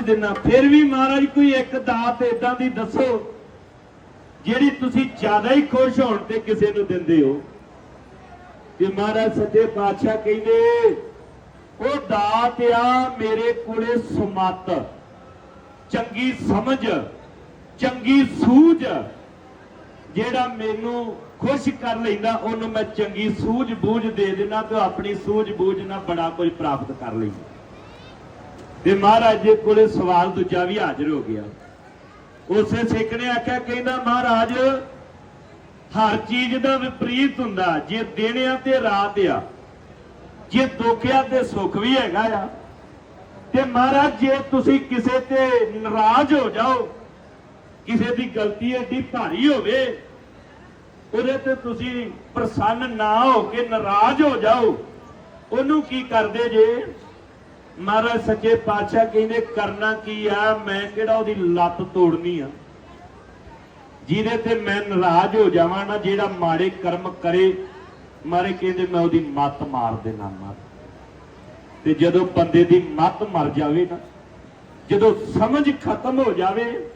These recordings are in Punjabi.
ਦਿਨਾ, ਫਿਰ ਵੀ ਮਹਾਰਾਜ ਕੋਈ ਇੱਕ ਦਾਤ ਇਦਾਂ ਦੀ ਦੱਸੋ, ਜਿਹੜੀ ਤੁਸੀਂ ਜ਼ਿਆਦਾ ਹੀ ਖੁਸ਼ ਹੋਣ ਤੇ ਕਿਸੇ ਨੂੰ ਦਿੰਦੇ ਹੋ। ਤੇ ਮਹਾਰਾਜ ਸੱਚੇ ਪਾਤਸ਼ਾਹ ਕਹਿੰਦੇ, ਉਹ ਦਾਤ ਆ ਮੇਰੇ ਕੋਲੇ ਸਮਤ, ਚੰਗੀ ਸਮਝ, ਚੰਗੀ ਸੂਝ, ਜਿਹੜਾ ਮੈਨੂੰ ਖੁਸ਼ ਕਰ ਲੈਂਦਾ, ਉਹਨੂੰ ਮੈਂ ਚੰਗੀ ਸੂਝ ਬੂਝ ਦੇ ਦੇਣਾ ਤੇ ਆਪਣੀ ਸੂਝ ਬੂਝ ਨਾਲ ਬੜਾ ਕੁਝ ਪ੍ਰਾਪਤ ਕਰ ਲੈਂਦਾ। ਤੇ ਮਹਾਰਾਜ ਦੇ ਕੋਲੇ ਸਵਾਲ ਦੂਜਾ ਵੀ ਹਾਜ਼ਰ ਹੋ ਗਿਆ। ਉਸੇ ਸਿੱਖ ਨੇ ਆਖਿਆ, ਕਹਿੰਦਾ, ਮਹਾਰਾਜ, ਹਰ ਚੀਜ਼ ਦਾ ਵਿਪਰੀਤ ਹੁੰਦਾ। ਜੇ ਦਿਨ ਆ ਤੇ ਰਾਤ ਆ, ਜੇ ਦੁੱਖ ਆ ਤੇ ਸੁੱਖ ਵੀ ਹੈਗਾ ਆ, ਤੇ ਮਹਾਰਾਜ, ਜੇ ਤੁਸੀਂ ਕਿਸੇ ਤੇ ਨਾਰਾਜ਼ ਹੋ ਜਾਓ, ਕਿਸੇ ਦੀ ਗਲਤੀ ਐਡੀ ਭਾਰੀ ਹੋਵੇ, ਉਹਦੇ ਤੇ ਤੁਸੀਂ ਪ੍ਰਸੰਨ ਨਾ ਹੋ ਕੇ ਨਾਰਾਜ਼ ਹੋ ਜਾਓ, ਉਹਨੂੰ ਕੀ ਕਰਦੇ ਜੇ? ਮਹਾਰਾਜ ਸੱਚੇ ਪਾਤਸ਼ਾਹ ਕਹਿੰਦੇ, ਕਰਨਾ ਕੀ ਆ? ਮੈਂ ਕਿਹੜਾ ਉਹਦੀ ਲੱਤ ਤੋੜਨੀ ਆ? ਜਿਹਦੇ ਤੇ ਮੈਂ ਨਾਰਾਜ਼ ਹੋ ਜਾਵਾਂ ਨਾ, ਜਿਹੜਾ ਮਾੜੇ ਕਰਮ ਕਰੇ, ਮਾਰੇ ਕਹਿੰਦੇ, ਮੈਂ ਉਹਦੀ ਮੱਤ ਮਾਰ ਦੇਣਾ ਮਾਰ ਤੇ ਜਦੋਂ ਬੰਦੇ ਦੀ ਮੱਤ ਮਰ ਜਾਵੇ ਨਾ, ਜਦੋਂ ਸਮਝ ਖਤਮ ਹੋ ਜਾਵੇ,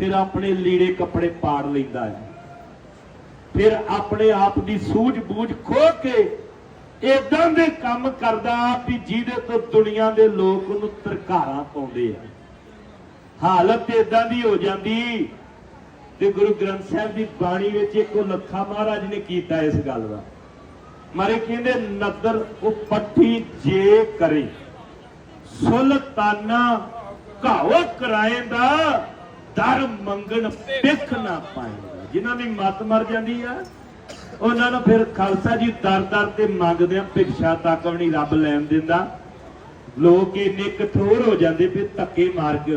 ਫਿਰ ਆਪਣੇ ਲੀੜੇ ਕੱਪੜੇ ਪਾੜ ਲੈਂਦਾ ਹੈ। ਫਿਰ ਆਪਣੇ ਆਪ ਦੀ ਸੂਝ-ਬੂਝ ਖੋ ਕੇ ਇਦਾਂ ਦੇ ਕੰਮ ਕਰਦਾ ਵੀ ਜਿਹਦੇ ਤੋਂ ਦੁਨੀਆ ਦੇ ਲੋਕ ਉਹਨੂੰ ਤਰਕਾਰਾਂ ਪਾਉਂਦੇ ਆ। ਹਾਲਤ ਇਦਾਂ ਦੀ ਹੋ ਜਾਂਦੀ ਤੇ ਗੁਰੂ ਗ੍ਰੰਥ ਸਾਹਿਬ ਦੀ ਬਾਣੀ ਵਿੱਚ ਇੱਕ ਲੱਖਾ ਮਹਾਰਾਜ ਨੇ ਕੀਤਾ ਇਸ ਗੱਲ ਦਾ। ਮਾਰੇ ਕਹਿੰਦੇ, ਨਦਰ ਉਹ ਪੱਠੀ ਜੇ ਕਰੇ, ਸੁਲਤਾਨਾ ਘਾਵ ਕਰਾਏਂਦਾ, ਦਰ ਮੰਗਣ ਪਿੱਖ ਨਾ ਪਾਏ ਜਿਨ੍ਹਾਂ ਦੀ ਮਤ ਮਰ ਜਾਂਦੀ ਆ ਉਹਨਾਂ ਨੂੰ ਫਿਰ ਖਾਲਸਾ ਜੀ ਦਰ ਦਰ ਤੇ ਮੰਗਦੇ ਆ ਭਿਕਸ਼ਾ ਤੱਕ ਵੀ ਨਹੀਂ ਰੱਬ ਲੈਣ ਦਿੰਦਾ। ਲੋਕ ਇੰਨੇ ਕਠੋਰ ਹੋ ਜਾਂਦੇ ਵੀ ਧੱਕੇ ਮਾਰ ਕੇ